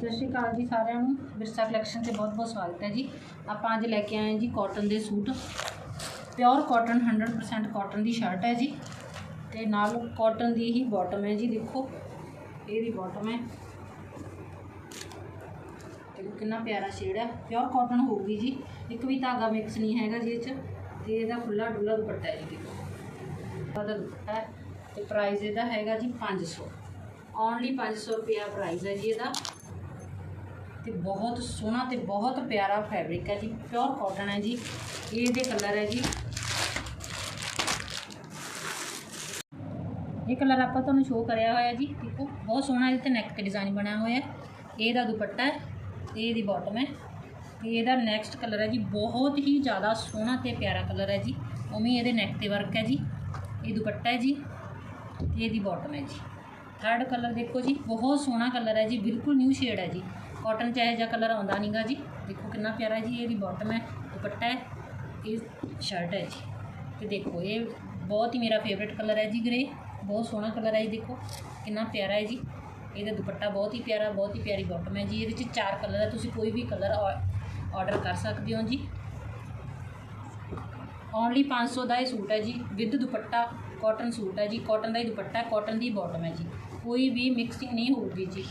ਸਤਿ ਸ਼੍ਰੀ ਅਕਾਲ ਜੀ ਸਾਰਿਆਂ ਨੂੰ। ਵਿਰਸਾ ਕਲੈਕਸ਼ਨ ਤੇ ਬਹੁਤ ਬਹੁਤ ਸਵਾਗਤ ਹੈ ਜੀ। ਆਪਾਂ ਅੱਜ ਲੈ ਕੇ ਆਏ ਜੀ ਕਾਟਨ ਦੇ ਸੂਟ। ਪਿਓਰ ਕਾਟਨ 100% ਕਾਟਨ ਦੀ ਸ਼ਰਟ ਹੈ ਜੀ। ਤੇ ਨਾਲ ਕਾਟਨ ਦੀ ਹੀ ਬਾਟਮ ਹੈ ਜੀ, ਦੇਖੋ। ਇਹਦੀ ਬਾਟਮ ਹੈ। ਦੇਖੋ ਕਿੰਨਾ ਪਿਆਰਾ ਸ਼ੇਡ ਹੈ। ਪਿਓਰ ਕਾਟਨ ਹੋਊਗੀ ਜੀ। ਇੱਕ ਵੀ ਧਾਗਾ ਮਿਕਸ ਨਹੀਂ ਹੈਗਾ ਜੀ ਇਹ ਚ। ਤੇ ਇਹਦਾ ਖੁੱਲਾ ਡੁੱਲਾ ਦੁਪੱਟਾ ਹੈ ਜੀ, ਦੇਖੋ। ਉਹਦਾ ਦੁਪੱਟਾ ਹੈ। ਤੇ ਪ੍ਰਾਈਸ ਇਹਦਾ ਹੈਗਾ ਜੀ 500 ਓਨਲੀ 500 ਰੁਪਿਆ ਪ੍ਰਾਈਸ ਹੈ ਜੀ ਇਹਦਾ। ਤੇ ਬਹੁਤ ਸੋਹਣਾ ਤੇ ਬਹੁਤ ਪਿਆਰਾ ਫੈਬਰਿਕ ਹੈ ਜੀ ਪਿਓਰ ਕਾਟਨ ਹੈ ਜੀ ਇਹਦੇ ਕਲਰ ਹੈ ਜੀ। ਇਹ ਕਲਰ ਆਪਾਂ ਤੁਹਾਨੂੰ ਸ਼ੋਅ ਕਰਿਆ ਹੋਇਆ ਜੀ, ਦੇਖੋ, ਬਹੁਤ ਸੋਹਣਾ ਇਹਦੇ ਤੇ ਨੈਕ ਤੇ ਡਿਜ਼ਾਈਨ ਬਣਿਆ ਹੋਇਆ ਹੈ। ਇਹਦਾ ਦੁਪੱਟਾ ਹੈ ਤੇ ਇਹਦੀ ਬਾਟਮ ਹੈ। ਤੇ ਇਹਦਾ ਨੈਕਸਟ ਕਲਰ ਹੈ ਜੀ, ਬਹੁਤ ਹੀ ਜ਼ਿਆਦਾ ਸੋਹਣਾ ਤੇ ਪਿਆਰਾ ਕਲਰ ਹੈ ਜੀ। ਉਵੇਂ ਇਹਦੇ ਨੈਕ ਤੇ ਵਰਕ ਹੈ ਜੀ। ਇਹ ਦੁਪੱਟਾ ਹੈ ਜੀ, ਤੇ ਇਹਦੀ ਬਾਟਮ ਹੈ ਜੀ। ਥਰਡ ਕਲਰ ਦੇਖੋ ਜੀ, ਬਹੁਤ ਸੋਹਣਾ ਕਲਰ ਹੈ ਜੀ, ਬਿਲਕੁਲ ਨਿਊ ਸ਼ੇਡ ਹੈ ਜੀ। ਕਾਟਨ ਚ ਇਹੋ ਜਿਹਾ ਕਲਰ ਆਉਂਦਾ ਨਹੀਂਗਾ ਜੀ। ਦੇਖੋ ਕਿੰਨਾ ਪਿਆਰਾ ਜੀ, ਇਹਦੀ ਬਾਟਮ ਹੈ, ਦੁਪੱਟਾ ਹੈ, ਇਹ ਸ਼ਰਟ ਹੈ ਜੀ। ਤੇ ਦੇਖੋ, ਇਹ ਬਹੁਤ ਹੀ ਮੇਰਾ ਫੇਵਰਿਟ ਕਲਰ ਹੈ ਜੀ ਗ੍ਰੇ ਬਹੁਤ ਸੋਹਣਾ ਕਲਰ ਹੈ ਜੀ, ਦੇਖੋ, ਕਿੰਨਾ ਪਿਆਰਾ ਹੈ ਜੀ। ਇਹਦਾ ਦੁਪੱਟਾ ਬਹੁਤ ਹੀ ਪਿਆਰਾ, ਬਹੁਤ ਹੀ ਪਿਆਰੀ ਬਾਟਮ ਹੈ ਜੀ। ਇਹਦੇ ਚ ਚਾਰ ਕਲਰ ਹੈ, ਤੁਸੀਂ ਕੋਈ ਵੀ ਕਲਰ ਆਰਡਰ ਕਰ ਸਕਦੇ ਹੋ ਜੀ। ਓਨਲੀ 500 ਦਾ ਇਹ ਸੂਟ ਹੈ ਜੀ। ਵਿਦ ਦੁਪੱਟਾ ਕਾਟਨ ਸੂਟ ਹੈ ਜੀ। ਕਾਟਨ ਦਾ ਹੀ ਦੁਪੱਟਾ ਕਾਟਨ ਦੀ ਬਾਟਮ ਹੈ ਜੀ। ਕੋਈ ਵੀ ਮਿਕਸਿੰਗ ਨਹੀਂ ਹੋਊਗੀ ਜੀ।